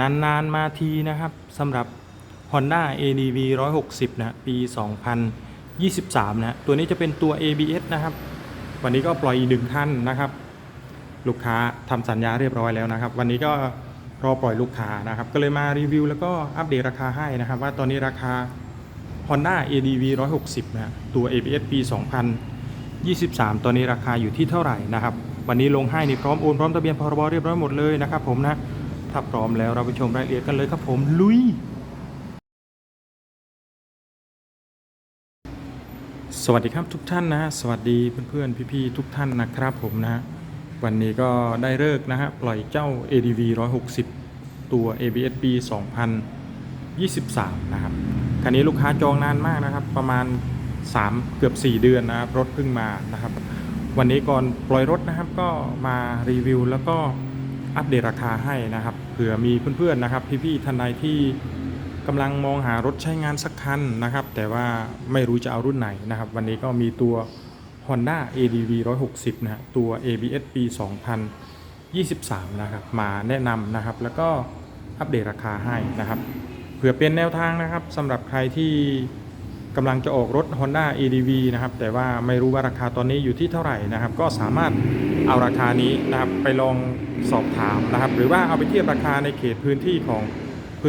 นานๆมาทีนะครับสำหรับ Honda ADV 160 นะปี 2023 นะตัวนี้จะเป็นตัว ABS นะครับ วันนี้ก็ปล่อยอีกหนึ่งท่านนะครับ ลูกค้าทำสัญญาเรียบร้อยแล้วนะครับ วันนี้ก็รอปล่อยลูกค้านะครับ ก็เลยมารีวิวแล้วก็อัปเดตราคาให้นะครับ ว่าตอนนี้ราคา Honda ADV 160 นะตัว ABS ปี 2023 ตอนนี้ราคาอยู่ที่เท่าไหร่นะครับ วันนี้ลงให้นี่พร้อมโอนพร้อมทะเบียนพรบเรียบร้อยหมดเลยนะครับผมนะ ถ้าพร้อมแล้วเราไปชมรายละเอียดกันเลยครับผมลุย สวัสดีครับทุกท่านนะฮะสวัสดีเพื่อนๆพี่ๆทุกท่านนะครับผมนะฮะวันนี้ก็ได้เลิกนะฮะปล่อยเจ้า ADV 160 ตัว ABS ปี2023 นะครับคันนี้ลูกค้าจองนานมากนะครับ ประมาณ 3 เกือบ 4 เดือนนะครับรถเพิ่งมานะครับ วันนี้ก่อนปล่อยรถนะครับก็มารีวิวแล้วก็อัปเดตราคาให้นะครับ เผื่อมีเพื่อนๆนะครับ พี่ๆท่านใดที่กำลังมองหารถใช้งานสักคันนะครับ แต่ว่าไม่รู้จะเอารุ่นไหนนะครับ วันนี้ก็มีตัว Honda ADV 160 นะฮะตัว ABS ปี 2023 นะครับ มาแนะนำนะครับ แล้วก็อัปเดตราคาให้นะครับ เผื่อเป็นแนวทางนะครับสำหรับใครที่ กำลังจะออกรถ Honda ADV นะครับแต่ว่าไม่รู้ว่าราคาตอนนี้อยู่ที่เท่าไหร่นะครับ ก็สามารถเอาราคานี้นะครับไปลองสอบถามนะครับ หรือว่าเอาไปเทียบราคาในเขตพื้นที่ของ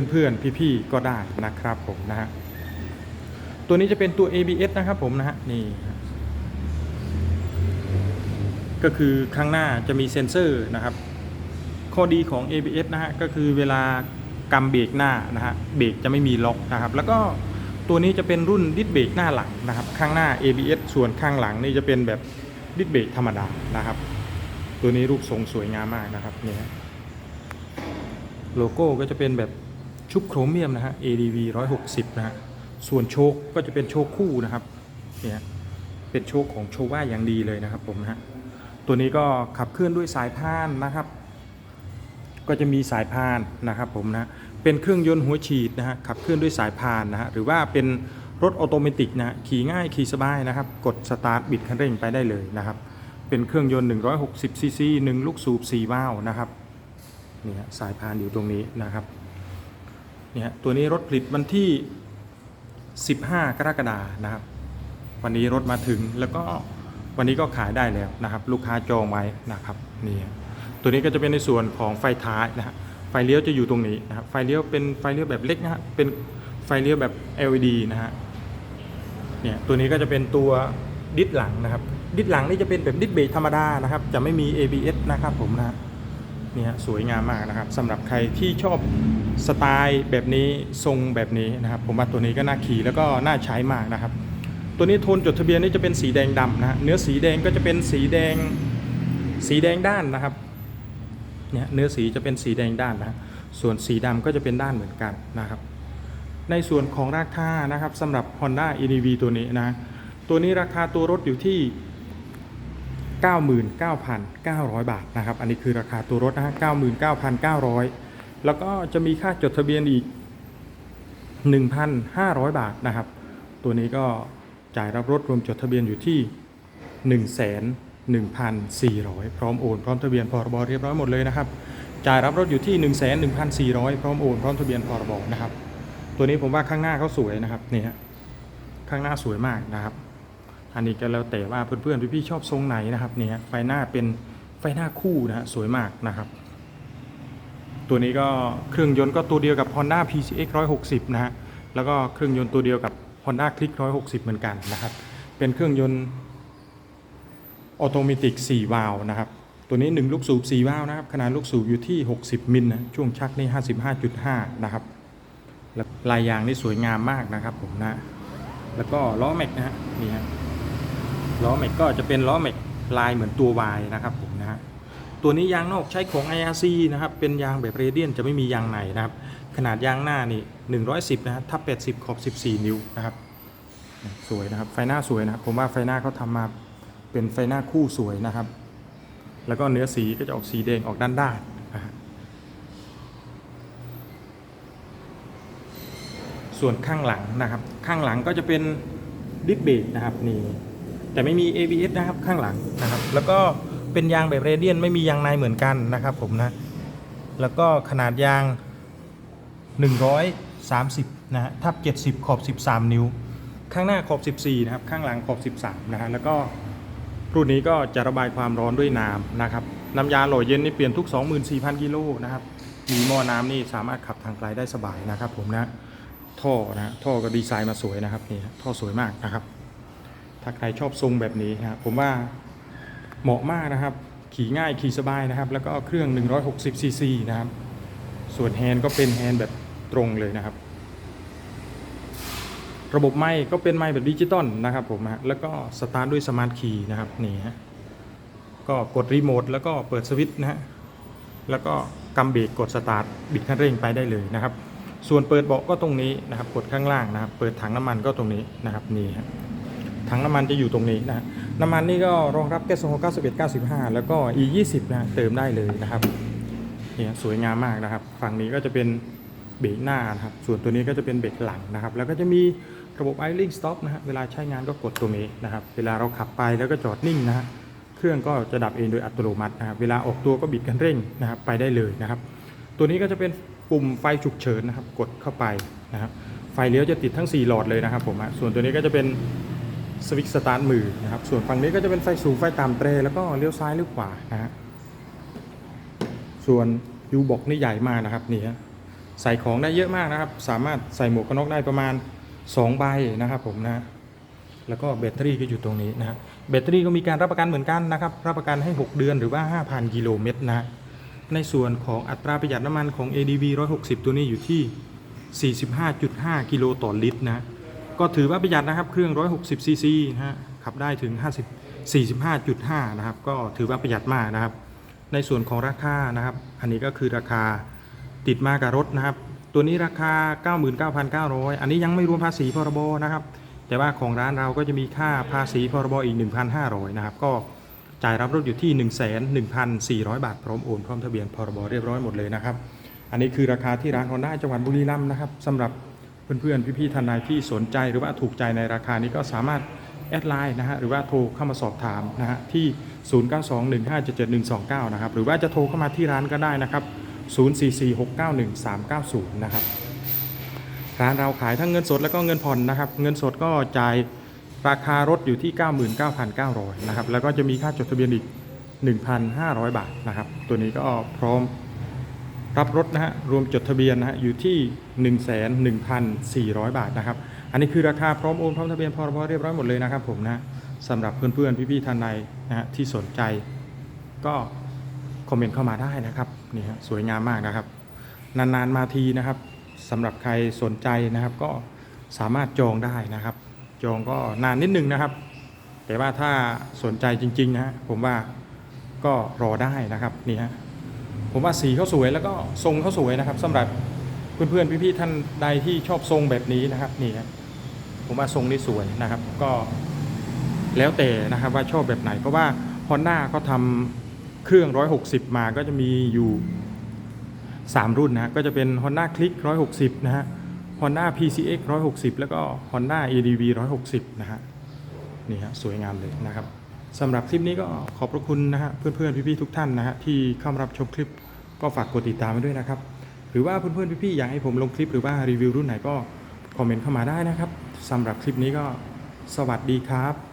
เพื่อนๆพี่ๆก็ได้นะครับผมนะฮะตัวนี้จะเป็นตัว ABS นะครับผมนะฮะนี่ก็คือข้างหน้าจะมีเซ็นเซอร์นะครับ ข้อดีของ ABS นะฮะก็คือเวลากำเบรกหน้านะฮะเบรกจะไม่มีล็อกนะครับ แล้วก็ ตัวนี้จะเป็นรุ่นดิสเบรกหน้าหลังนะครับ ข้างหน้า ABS ส่วนข้างหลังนี่จะเป็นแบบดิสเบรกธรรมดานะครับ ตัวนี้รูปทรงสวยงามมากนะครับนี่ฮะโลโก้ก็จะเป็นแบบชุบโครเมียมนะฮะ ADV 160 นะฮะ ส่วนโชคก็จะเป็นโชคคู่นะครับ เนี่ย เป็นโชคของโชว่าอย่างดีเลยนะครับผมนะฮะ ตัวนี้ก็ขับเคลื่อนด้วยสายพานนะครับ ก็จะมีสายพานนะครับผมนะเป็นเครื่องยนต์หัวฉีดนะฮะขับเคลื่อนด้วยสายพานนะฮะหรือว่าเป็นรถออโตเมติกนะขี่ง่ายขี่สบายนะครับ กดสตาร์ทบิดคันเร่งไปได้เลยนะครับ เป็นเครื่องยนต์160ซีซี1ลูกสูบ4วาล์วนะครับนี่ฮะสายพานอยู่ตรงนี้นะครับเนี่ยฮะตัวนี้รถผลิตวันที่ 15 กรกฎานะครับ วันนี้รถมาถึงแล้วก็วันนี้ก็ขายได้แล้วนะครับ ลูกค้าจองไว้นะครับนี่ ตัวนี้ก็จะเป็นในส่วนของไฟท้ายนะฮะไฟเลี้ยวจะอยู่ตรงนี้นะครับไฟเลี้ยวเป็นไฟเลี้ยวแบบเล็กนะฮะเป็นไฟเลี้ยวแบบ LED นะฮะเนี่ยตัวนี้ก็จะเป็นตัวดิสหลังนะครับ ดิสหลังนี่จะเป็นแบบดิสเบรกธรรมดานะครับ จะไม่มี ABS นะครับผมนะเนี่ฮะสวยงามมากนะครับสำหรับใครที่ชอบสไตล์แบบนี้ทรงแบบนี้นะครับ ผมว่าตัวนี้ก็น่าขี่แล้วก็น่าใช้มากนะครับ ตัวนี้โทนจดทะเบียนนี่จะเป็นสีแดงดำนะฮะเนื้อสีแดงก็จะเป็นสีแดงสีแดงด้านนะครับ เนี่ยเนื้อสีจะเป็นสีแดงด้านนะส่วนสีดำก็จะเป็นด้านเหมือนกันนะครับ ในส่วนของราคานะครับสำหรับ Honda EDV ตัวนี้นะ ตัวนี้ราคาตัวรถอยู่ที่ 99,900 บาทนะครับ อันนี้คือราคาตัวรถนะฮะ99,900 แล้วก็จะมีค่าจดทะเบียนอีก 1,500 บาทนะครับ ตัวนี้ก็จ่ายรับรถรวมจดทะเบียนอยู่ที่ 1,400 พร้อมโอนพร้อมทะเบียนพรบเรียบร้อยหมดเลยนะครับ จ่ายรับรถอยู่ที่ 1,1,400 พร้อมโอนพร้อมทะเบียนพรบนะครับ ตัวนี้ผมว่าข้างหน้าเขาสวยนะครับนี่ฮะข้างหน้าสวยมากนะครับ อันนี้ก็แล้วแต่ว่าเพื่อนๆพี่ๆชอบทรงไหนนะครับเนี่ยไฟหน้าเป็นไฟหน้าคู่นะฮะสวยมากนะครับตัวนี้ก็เครื่องยนต์ก็ตัวเดียวกับ Honda PCX 160 นะฮะ แล้วก็เครื่องยนต์ตัวเดียวกับ Honda Click 160 เหมือนกันนะครับ เป็นเครื่องยนต์ ออโตเมติก4วาล์วนะครับ ตัวนี้ 1 ลูกสูบ4วาล์วนะครับ ขนาดลูกสูบอยู่ที่ 60 มิลนะช่วงชักนี่55.5 นะครับแล้วลายยางนี่สวยงามมากนะครับผมนะ แล้วก็ล้อแม็กนะฮะนี่ฮะล้อแม็กก็จะเป็นล้อแม็กลายเหมือนตัว Y นะครับผมนะฮะตัวนี้ยางนอกใช้ของ IRC นะครับ เป็นยางแบบเรเดียนจะไม่มียางในนะครับ ขนาดยางหน้านี่ 110 นะฮะทับ80 ขอบ 14 นิ้วนะครับ สวยนะครับ ไฟหน้าสวยนะครับ ผมว่าไฟหน้าเขาทำมา เป็นไฟหน้าคู่สวยนะครับ แล้วก็เนื้อสีก็จะออกสีแดงออกด้านด้านส่วนข้างหลังนะครับ ข้างหลังก็จะเป็นดิสเบรกนะครับนี่แต่ไม่มี ABS นะครับข้างหลังนะครับ แล้วก็เป็นยางแบบเรเดียนไม่มียางในเหมือนกันนะครับผมนะ แล้วก็ขนาดยาง 130 นะฮะทับ 70 ขอบ 13 นิ้ว ข้างหน้าขอบ 14 นะครับ ข้างหลังขอบ 13 นะฮะแล้วก็ รุ่นนี้ก็จะระบายความร้อนด้วยน้ำนะครับ น้ำยาหล่อเย็นนี่เปลี่ยนทุก 24,000 กิโลนะครับ มีหม้อน้ำนี่สามารถขับทางไกลได้สบายนะครับ ผมนะ ท่อนะท่อก็ดีไซน์มาสวยนะครับนี่ท่อสวยมากนะครับ ถ้าใครชอบทรงแบบนี้นะครับผมว่าเหมาะมากนะครับ ขี่ง่ายขี่สบายนะครับ แล้วก็เครื่อง 160ซีซีนะครับ ส่วนแฮนด์ก็เป็นแฮนด์แบบตรงเลยนะครับ ระบบไม้ก็เป็นไม้แบบดิจิตอลนะครับผมฮะแล้วก็สตาร์ทด้วยสมาร์ทคีย์นะครับนี่ฮะก็กดรีโมทแล้วก็เปิดสวิตช์นะฮะแล้วก็กำเบรกกดสตาร์ทบิดคันเร่งไปได้เลยนะครับ ส่วนเปิดเบาะก็ตรงนี้นะครับกดข้างล่างนะครับ เปิดถังน้ำมันก็ตรงนี้นะครับนี่ฮะถังน้ำมันจะอยู่ตรงนี้นะฮะน้ำมันนี่ก็รองรับแก๊สโซฮอล91 95 แล้วก็ E 20นะฮะเติมได้เลยนะครับเนี่ยสวยงามมากนะครับ ฝั่งนี้ก็จะเป็นเบรกหน้านะครับ ส่วนตัวนี้ก็จะเป็นเบรกหลังนะครับ แล้วก็จะมี ระบบ idling stop นะฮะเวลาใช้งานก็กดตรงนี้นะครับ เวลาเราขับไปแล้วก็จอดนิ่งนะฮะเครื่องก็จะดับเองโดยอัตโนมัตินะครับ เวลาออกตัวก็บิดคันเร่งนะครับไปได้เลยนะครับ ตัวนี้ก็จะเป็นปุ่มไฟฉุกเฉินนะครับ กดเข้าไปนะครับ ไฟเลี้ยวจะติดทั้ง 4 หลอดเลยนะครับผมส่วนตัวนี้ก็จะเป็นสวิตช์สตาร์ทมือนะครับ ส่วนฝั่งนี้ก็จะเป็นไฟสูงไฟต่ำเตรแล้วก็เลี้ยวซ้ายเลี้ยวขวานะฮะส่วนยูบอกนี่ใหญ่มากนะครับนี่ฮะใส่ของได้เยอะมากนะครับ สามารถใส่หมวกกันน็อกได้ประมาณ 2ใบนะครับผมนะแล้วก็แบตเตอรี่ก็อยู่ตรงนี้นะแบตเตอรี่ก็มีการรับประกันเหมือนกันนะครับ รับประกันให้ 6 เดือนหรือว่า 5,000 กิโลเมตรนะในส่วนของอัตราประหยัดน้ำมันของ ADV 160 ตัวนี้อยู่ที่ 45.5 กิโลต่อลิตรนะฮะก็ถือว่าประหยัดนะครับเครื่อง 160 ซีซีนะฮะขับได้ถึง 50 45.5 นะครับ ก็ถือว่าประหยัดมากนะครับ ในส่วนของราคานะครับ อันนี้ก็คือราคาติดมากับรถนะครับ ตัวนี้ราคา 99,900 อันนี้ยังไม่รวมภาษีพรบนะครับ แต่ว่าของร้านเราก็จะมีค่าภาษีพรบอีก 1,500 นะครับ ก็จ่ายรับรถอยู่ที่1,1,400 บาท พร้อมโอนพร้อมทะเบียนพรบเรียบร้อยหมดเลยนะครับ อันนี้คือราคาที่ร้านฮอนด้าจังหวัดบุรีรัมย์นะครับสำหรับเพื่อนๆ พี่ๆท่านใดที่สนใจหรือว่าถูกใจในราคานี้ก็สามารถแอดไลน์นะฮะหรือว่าโทรเข้ามาสอบถามนะฮะที่ 0921577129 นะครับหรือว่าจะโทรเข้ามาที่ร้านก็ได้นะครับ 044691390 นะครับ ร้านเราขายทั้งเงินสดแล้วก็เงินผ่อนนะครับ เงินสดก็จ่ายราคารถอยู่ที่ 99,900 นะครับ แล้วก็จะมีค่าจดทะเบียนอีก 1,500 บาทนะครับ ตัวนี้ก็พร้อมรับรถนะฮะ รวมจดทะเบียนนะฮะ อยู่ที่ 1,1,400 บาทนะครับ อันนี้คือราคาพร้อมโอนพร้อมทะเบียนพรบเรียบร้อยหมดเลยนะครับผมนะสำหรับเพื่อนๆพี่ๆท่านใดนะฮะที่สนใจก็ คอมเมนต์เข้ามาได้นะครับนี่ฮะสวยงามมากนะครับ นานๆมาทีนะครับสำหรับใครสนใจนะครับ ก็สามารถจองได้นะครับ จองก็นานนิดนึงนะครับ แต่ว่าถ้าสนใจจริงๆนะฮะผมว่าก็รอได้นะครับนี่ฮะผมว่าสีเขาสวยแล้วก็ทรงเขาสวยนะครับสำหรับเพื่อนๆพี่ๆท่านใดที่ชอบทรงแบบนี้นะครับนี่ครับผมว่าทรงนี้สวยนะครับ ก็แล้วแต่นะครับว่าชอบแบบไหน เพราะว่า Honda เขาทำ เครื่อง 160 มาก็จะมีอยู่ 3 รุ่นนะ ก็จะเป็น Honda Click 160 นะฮะ Honda PCX 160 แล้วก็ Honda ADV 160 นะฮะ นี่ฮะ สวยงามเลยนะครับสำหรับคลิปนี้ก็ขอบพระคุณนะฮะ เพื่อนๆ พี่ๆ ทุกท่านนะฮะ ที่เข้ามารับชมคลิปก็ฝากกดติดตามไว้ด้วยนะครับ หรือว่าเพื่อนๆ พี่ๆ อยากให้ผมลงคลิปหรือว่ารีวิวรุ่นไหนก็คอมเมนต์เข้ามาได้นะครับสำหรับคลิปนี้ก็สวัสดีครับ